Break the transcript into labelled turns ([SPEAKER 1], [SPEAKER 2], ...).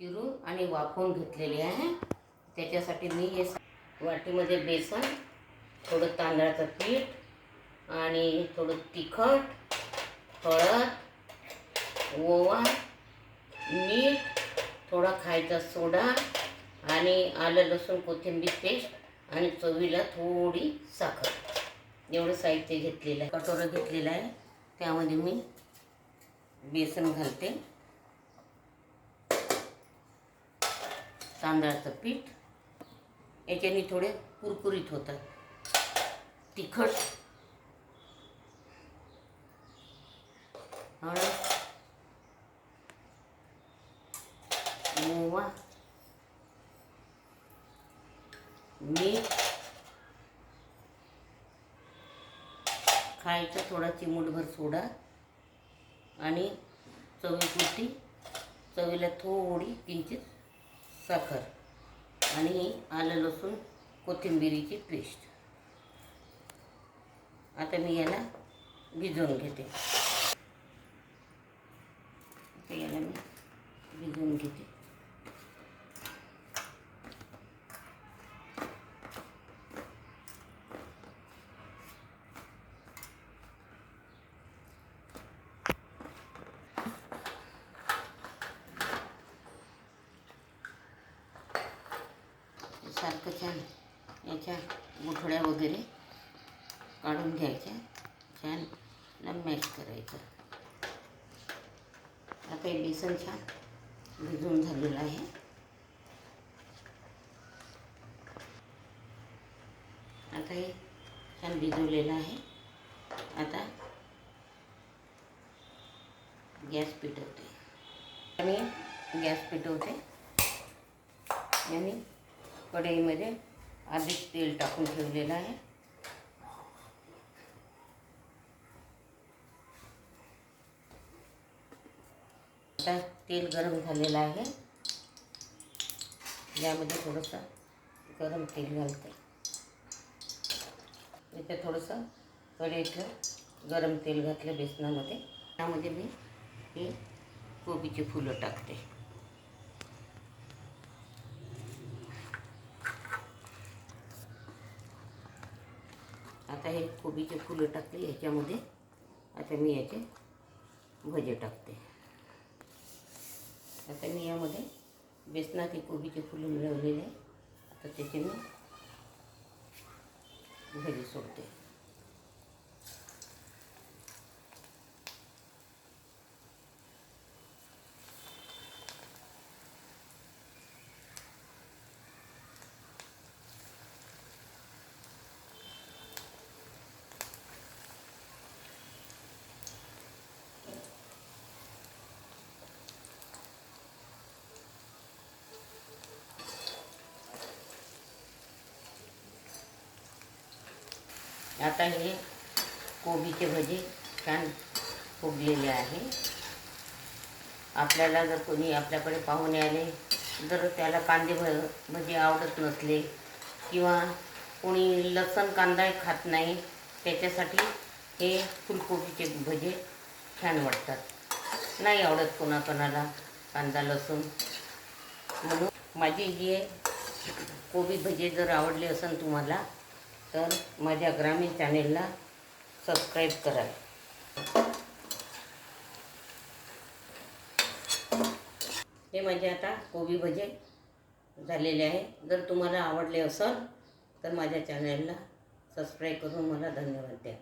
[SPEAKER 1] चिरून आणि वाफवून घेतलेली आहे. त्याच्यासाठी मी हे वाटीमध्ये बेसन थोडं तांदळाचं पीठ आणि थोडं तिखट हळद ओवा मीठ थोडा खायचा सोडा आणि आलं लसूण कोथिंबीर पेस्ट आणि चवीला थोडी साखर. एवढं साहित्य घेतलेलं आहे. कटोरं घेतलेलं आहे. त्यामध्ये मी बेसन घालते. तांदळाचं पीठ याच्याने थोडे कुरकुरीत होतात तिखट. हळद. ओवा मीठ. खायचा थोडा चिमूटभर सोडा. आणि चवीपुरती चवीला थोडी किंचित साखर आणि आलं लसूण कोथिंबिरीची पेस्ट. आता मी याला भिजवून घेते आता याला मी भिजवून घेते सारखं छान याच्या गुठळ्या वगैरे काढून घ्यायच्या. छान मॅश करायचं. आता हे बेसन छान भिजून झालेलं आहे. आता हे छान भिजवलेलं आहे. आता गॅस पेटवते. आणि गॅस पेटवते. आणि कढईमध्ये आधीच तेल टाकून ठेवलेलं आहे. आता तेल गरम झालेलं आहे. यामध्ये थोडंसं गरम तेल घालते. इथे थोडंसं कढईतलं गरम तेल घातलं बेसनामध्ये. त्यामध्ये मी हे कोबीची फुलं टाकते. आता हे कोबीचे फुलं टाकते याच्यामध्ये. आता मी याचे भजे टाकते. आता मी यामध्ये बेसनात हे कोबीचे फुलं मिळवलेले. आहे आता त्याचे मी भजे सोडते. आता हे कोबीचे भजे छान फुगलेले आहे. आपल्याला जर कोणी आपल्याकडे पाहुणे आले जर त्याला कांदे भ भजे आवडत नसले किंवा कोणी लसण कांदा खात नाही त्याच्यासाठी हे फुलकोबीचे भजे छान वाटतात. नाही आवडत कोणाकोणाला कांदा लसूण. म्हणून माझी जी कोबी भजे जर आवडले असेल तुम्हाला तर माझ्या ग्रामीण चॅनेलला सबस्क्राईब करा. हे माझे आता कोबी भजे झालेले आहे. जर तुम्हाला आवडले असेल तर माझ्या चॅनेलला सबस्क्राईब करून मला धन्यवाद द्या.